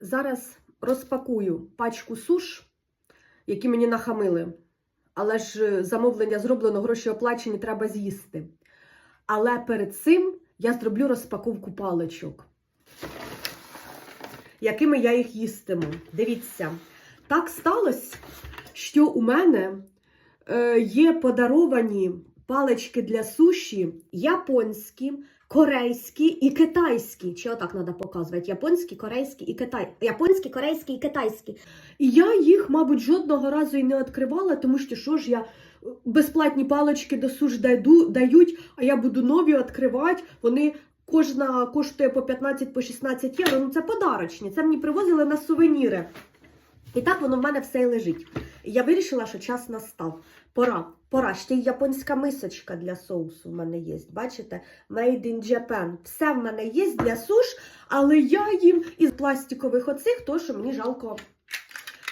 Зараз розпакую пачку суш, які мені нахамили. Але ж е, замовлення зроблено, гроші оплачені, треба з'їсти. Але перед цим я зроблю розпаковку паличок, якими я їх їстиму. Дивіться, так сталося, що у мене е, є подаровані палички для суші японські, корейські і китайські. Чи отак треба показувати? Японські, корейські і китай... Японські, корейські і китайські. І я їх, мабуть, жодного разу і не відкривала, тому що що ж я безплатні палички до суш дають, а я буду нові відкривати. Вони кожна коштує по 15 по 16 євро. Ну це подарочні. Це мені привозили на сувеніри. І так воно в мене все і лежить. Я вирішила, що час настав. Пора. Пора. Ще й японська мисочка для соусу в мене є. Бачите? Made in Japan. Все в мене є для суш, але я їм із пластикових оцих, то що мені жалко.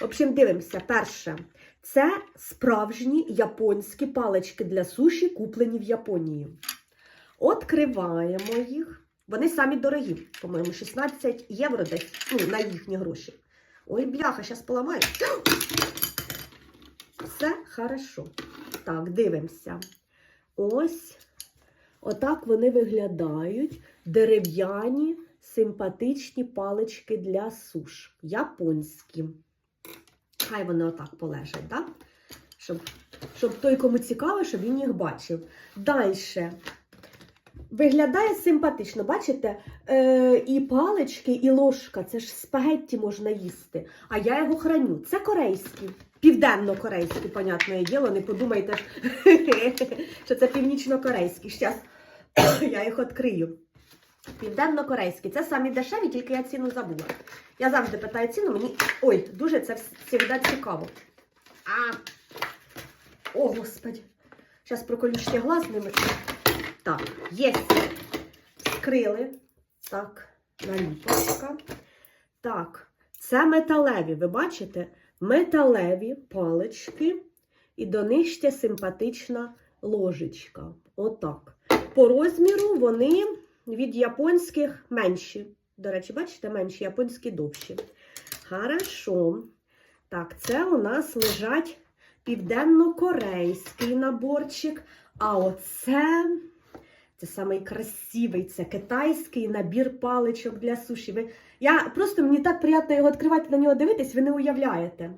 В общем, дивимося. Перше. Це справжні японські палички для суші, куплені в Японії. Откриваємо їх. Вони самі дорогі, по-моєму, 16 євро десь ну, на їхні гроші. Ой, бляха, зараз поламаю. Все хорошо. Так, дивимося. Ось отак вони виглядають. Дерев'яні, симпатичні палички для суш. Японські. Хай вони отак полежать, так? Щоб, щоб той, кому цікаво, щоб він їх бачив. Далі. Виглядає симпатично, бачите? Е, і палички, і ложка. Це ж спагетті можна їсти. А я його храню. Це корейські. Південно-корейські, понятне діло, не подумайте, що це північно-корейські. Щас я їх відкрию. Південно-корейські. Це самі дешеві, тільки я ціну забула. Я завжди питаю ціну, мені. Ой, дуже це завжди цікаво. А! О, господи! Зараз проколю ще глаз ними. Так, є. Скрили. Так, наліпочка. Так, це металеві, ви бачите? Металеві палички і до них ще симпатична ложечка. Отак. По розміру вони від японських менші. До речі, бачите, менші, японські довші. Хорошо. Так, це у нас лежать південно-корейський наборчик. А оце. Це самий це китайський набір паличок для суші. Ви... Я Просто мені так приємно його відкривати, на нього дивитись, ви не уявляєте.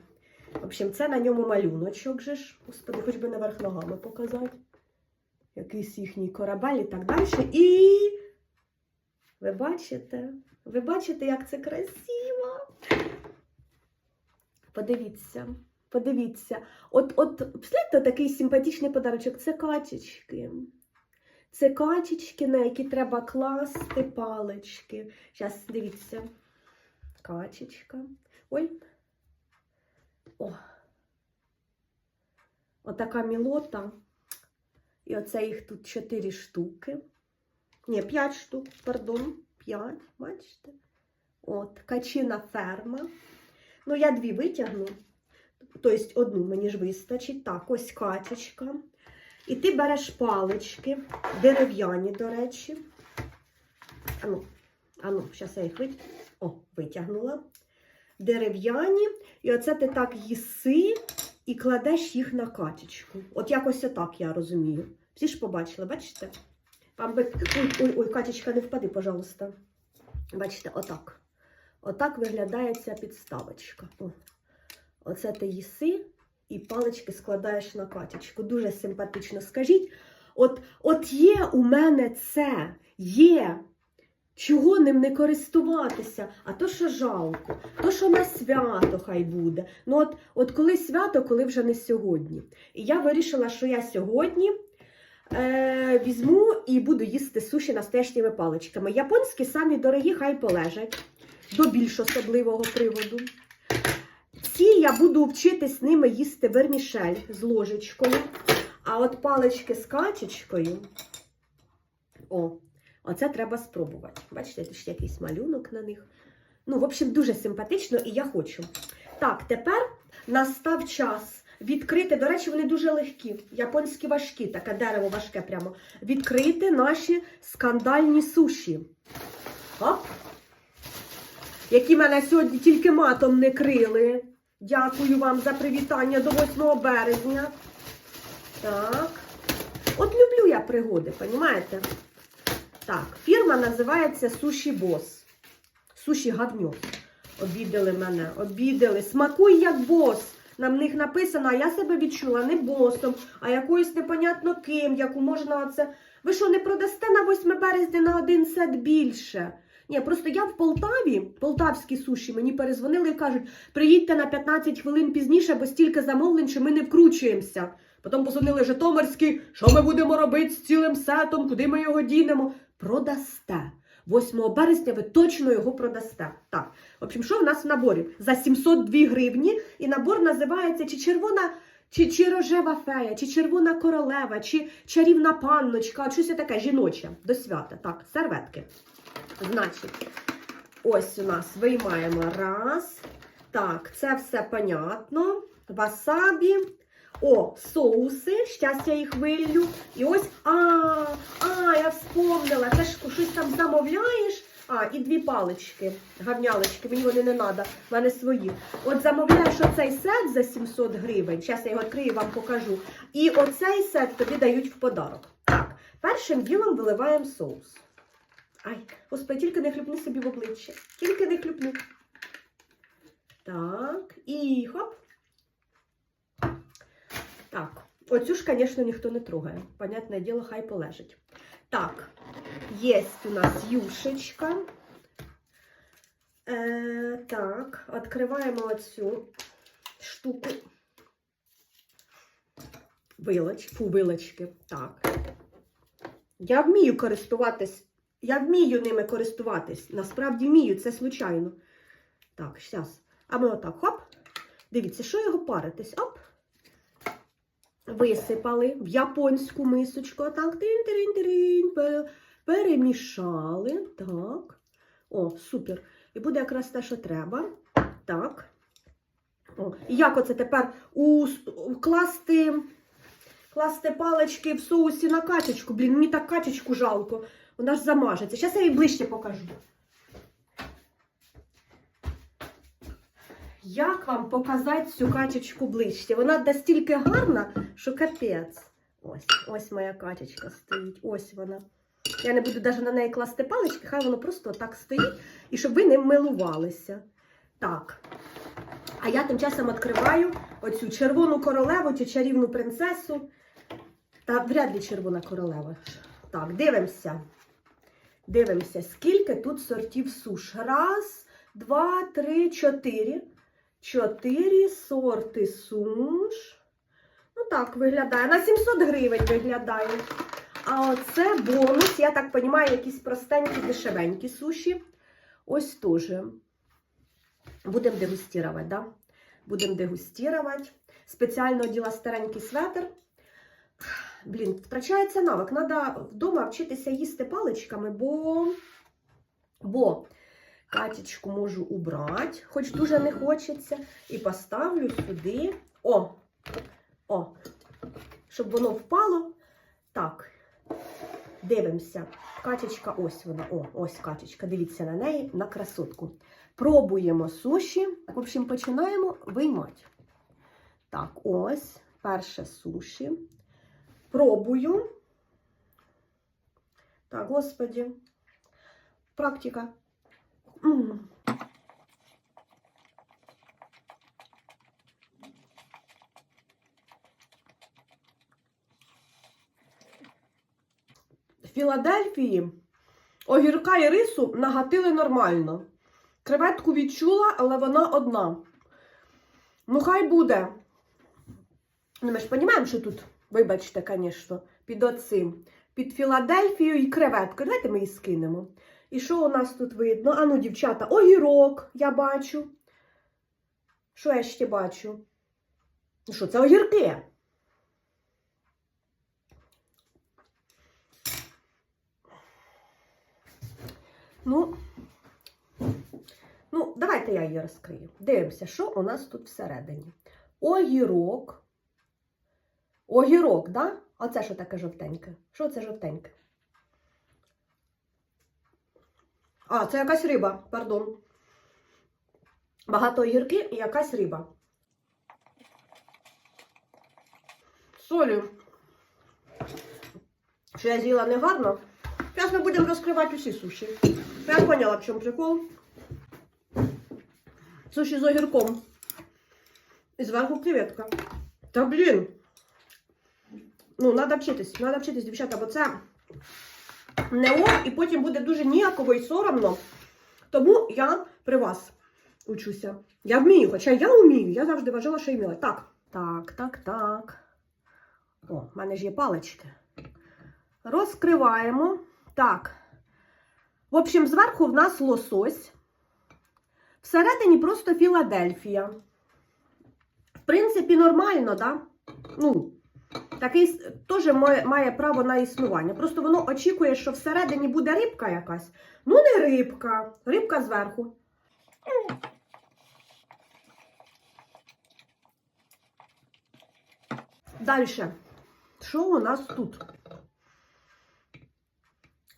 В общем, це на ньому малюночок же ж. Господи, хоч би наверх ногами показати. Якийсь їхній корабель і так далі. І ви бачите? Ви бачите, як це красиво? Подивіться, подивіться. От, от, представляєте, такий симпатичний подарочок. Це качечки. Це качечки, на які треба класти палички. Зараз дивіться. Качечка. Ой. О. Отака мілота. І оце їх тут 4 штуки. Ні, 5 штук, пардон, 5, бачите? От, качина ферма. Ну, я дві витягну. Тобто одну мені ж вистачить. Так, ось качечка. І ти береш палички, дерев'яні, до речі. Ану, ану, зараз я їх витягну. О, витягнула. Дерев'яні. І оце ти так їси і кладеш їх на качечку. От якось отак я розумію. Всі ж побачили, бачите? Вам би... Ой, ой, ой, качечка, не впади, пожалуйста. Бачите, отак. Отак виглядає ця підставочка. О. Оце ти їси і палички складаєш на катечку. Дуже симпатично. Скажіть, от, от є у мене це, є. Чого ним не користуватися? А то, що жалко, то, що на свято хай буде. Ну, от, от коли свято, коли вже не сьогодні. І я вирішила, що я сьогодні е, візьму і буду їсти суші настоящими паличками. Японські самі дорогі, хай полежать до більш особливого приводу. Ці я буду вчитись ними їсти вермішель з ложечкою. А от палички з качечкою. О, оце треба спробувати. Бачите, тут ще якийсь малюнок на них. Ну, в общем, дуже симпатично і я хочу. Так, тепер настав час відкрити. До речі, вони дуже легкі, японські важкі, таке дерево важке прямо. Відкрити наші скандальні суші. Оп. які мене сьогодні тільки матом не крили. Дякую вам за привітання до 8 березня. Так. От люблю я пригоди, понімаєте? Так, фірма називається Суші Бос. Суші Гавнюк. Обідали мене, обідали. Смакуй як бос. На них написано, а я себе відчула не босом, а якоюсь непонятно ким, яку можна оце. Ви що, не продасте на 8 березня на один сет більше? Ні, просто я в Полтаві, полтавські суші, мені перезвонили і кажуть, приїдьте на 15 хвилин пізніше, бо стільки замовлень, що ми не вкручуємося. Потім позвонили Житомирські, що ми будемо робити з цілим сетом, куди ми його дінемо. Продасте. 8 березня ви точно його продасте. Так, в общем, що в нас в наборі? За 702 гривні, і набор називається чи червона, чи, чи рожева фея, чи червона королева, чи чарівна панночка, щось таке жіноче до свята. Так, серветки. Значить, ось у нас виймаємо раз. Так, це все понятно. Васабі. О, соуси. Щас я їх виллю. І ось. А, а, я вспомнила. Це ж щось там замовляєш. А, і дві палички, гавнялочки, мені вони не треба, в мене свої. От замовляєш оцей сет за 700 гривень. Зараз я його відкрию і вам покажу. І оцей сет тобі дають в подарок. Так, першим ділом виливаємо соус. Ай, господи, тільки не хлюпни собі в обличчя. Тільки не хлюпни. Так, і хоп. Так, оцю ж, звісно, ніхто не трогає. Понятне діло, хай полежить. Так, є у нас юшечка. Е, так, відкриваємо оцю штуку. Вилоч, фу, вилочки. Так. Я вмію користуватись. Я вмію ними користуватись. Насправді вмію, це случайно. Так, зараз. А ми отак, хоп. Дивіться, що його паритись? Оп. Висипали в японську мисочку. Так, тин-тирин-тирин, перемішали. Так. О, супер. І буде якраз те, що треба. Так. О, і як оце тепер у, вкласти, класти палички в соусі на качечку? Блін, мені так качечку жалко. Вона ж замажеться. Зараз я їй ближче покажу. Як вам показати цю качечку ближче? Вона настільки гарна, що капець. Ось, ось моя качечка стоїть. Ось вона. Я не буду навіть на неї класти палички, хай воно просто так стоїть, і щоб ви ним милувалися. Так. А я тим часом відкриваю оцю червону королеву чи чарівну принцесу. Та вряд ли червона королева. Так, дивимося. Дивимося, скільки тут сортів суш. Раз, два, три, чотири. Чотири сорти суш. Ну так виглядає. На 700 гривень виглядає. А оце бонус, я так розумію, якісь простенькі, дешевенькі суші. Ось теж. Будемо дегустувати, да? Будемо дегустувати. Спеціально оділа старенький светр. Блін, втрачається навик. Треба вдома вчитися їсти паличками, бо, бо катічку можу убрати, хоч дуже не хочеться. І поставлю сюди. О! О! Щоб воно впало. Так. Дивимося. Качечка, ось вона. О, ось качечка. Дивіться на неї, на красотку. Пробуємо суші. В общем, починаємо виймати. Так, ось перше суші. Пробую. Так, господи. Практика. Філадельфії огірка і рису нагатили нормально. Креветку відчула, але вона одна. Ну, хай буде. Ну, ми ж розуміємо, що тут, вибачте, звісно, під оцим. Під Філадельфію і креветку. Давайте ми її скинемо. І що у нас тут видно? Ану, дівчата, огірок я бачу. Що я ще бачу? Ну що, це огірки? Ну, ну, давайте я її розкрию. Дивимося, що у нас тут всередині. Огірок. Огірок, да? А це що таке жовтеньке? Що це жовтеньке? А, це якась риба, пардон. Багато огірки і якась риба. Солі. Що я з'їла негарно. Зараз ми будемо розкривати усі суші. Я поняла, в чому прикол. Суші з огірком. І зверху креветка. Та блін. Ну, треба вчитись, треба вчитись, дівчата, бо це не ок, і потім буде дуже ніяково і соромно. Тому я при вас учуся. Я вмію, хоча я вмію, я завжди вважала, що вміла. Так, так, так, так. О, в мене ж є палички. Розкриваємо. Так. В общем, зверху в нас лосось. Всередині просто Філадельфія. В принципі, нормально, да? Ну, такий теж має, має право на існування. Просто воно очікує, що всередині буде рибка якась. Ну, не рибка, рибка зверху. Далі. Що у нас тут?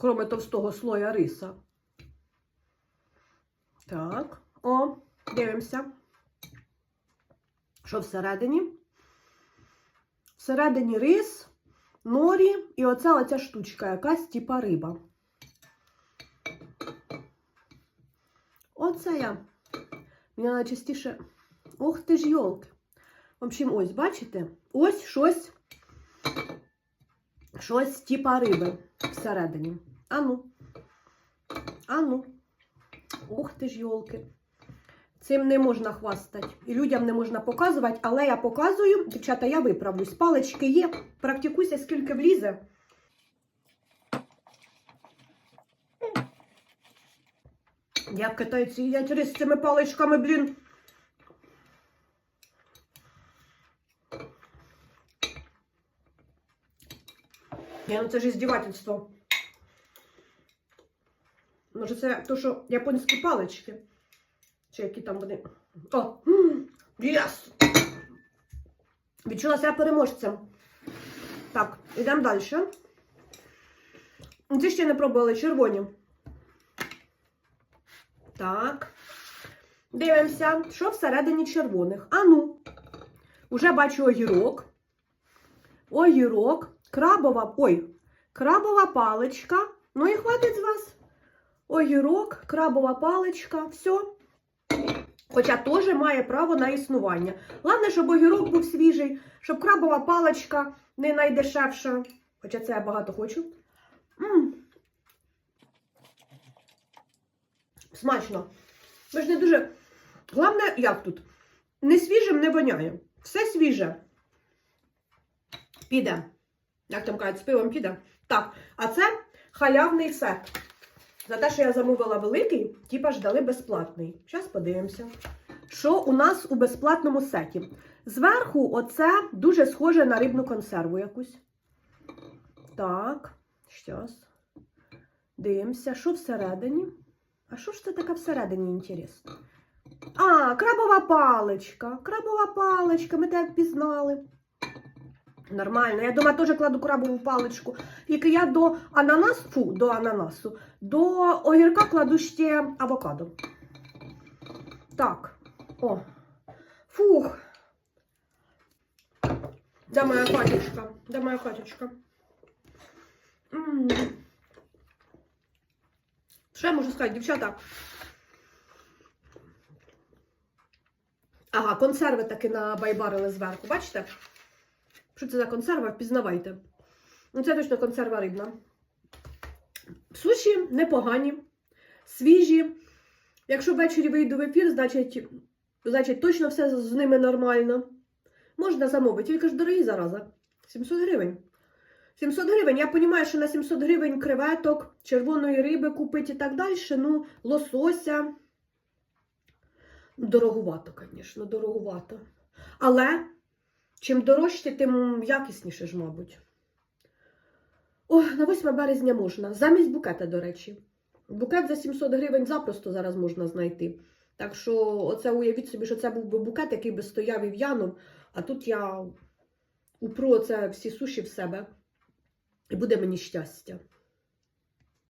Кроме товстого слоя риса. Так, о, дивимося. Що всередині? Всередині рис, норі і оця оця штучка, якась типа риба. Оце я. Мені найчастіше. Ох ти ж йолки. В общем, ось, бачите? Ось щось. Щось типа риби всередині. Ану. Ану. Ох ти ж йолки. Цим не можна хвастати. І людям не можна показувати, але я показую. Дівчата, я виправлюсь. Палички є. Практикуйся, скільки влізе. Як китайці їдять рис з цими паличками, блін. Ні, ну це ж іздівательство. Може, це то, що японські палички. Чи які там вони. О! Єс! Відчула себе переможцем. Так, йдемо далі. Ці ще не пробували червоні. Так. Дивимося, що всередині червоних. А ну, уже бачу огірок. Огірок, крабова, ой, крабова паличка. Ну і хватить з вас. Огірок, крабова паличка, все. Хоча теж має право на існування. Головне, щоб огірок був свіжий, щоб крабова паличка не найдешевша. Хоча це я багато хочу. м Смачно. Ви ж не дуже. Головне, як тут? Не свіжим не воняє. Все свіже. Піде. Як там кажуть, з пивом піде. Так, а це халявний сет. За те, що я замовила великий, типа ж дали безплатний. Зараз подивимося. Що у нас у безплатному сеті? Зверху оце дуже схоже на рибну консерву якусь. Так, зараз. Дивимося, що всередині. А що ж це таке всередині, інтересно? А, крабова паличка. Крабова паличка, ми так пізнали. Нормально. Я дома теж кладу крабову паличку. Тільки я до ананасу, фу, до ананасу, до огірка кладу ще авокадо. Так. О. Фух. Де моя хаточка? Де моя хаточка? М. Що я можу сказати, дівчата? Ага, консерви таки набайбарили зверху. Бачите? Що це за консерва? Впізнавайте. Ну, це точно консерва рибна. Суші непогані, свіжі. Якщо ввечері вийду в ефір, значить, значить точно все з ними нормально. Можна замовити, тільки ж дорогі зараза. 700 гривень. 700 гривень. Я розумію, що на 700 гривень креветок, червоної риби купити і так далі. Ну, лосося. Дороговато, звісно, дороговато. Але чим дорожче, тим якісніше ж, мабуть. О, на 8 березня можна. Замість букета, до речі. Букет за 700 гривень запросто зараз можна знайти. Так що, оце уявіть собі, що це був би букет, який би стояв і в'янув, а тут я упру оце всі суші в себе. І буде мені щастя.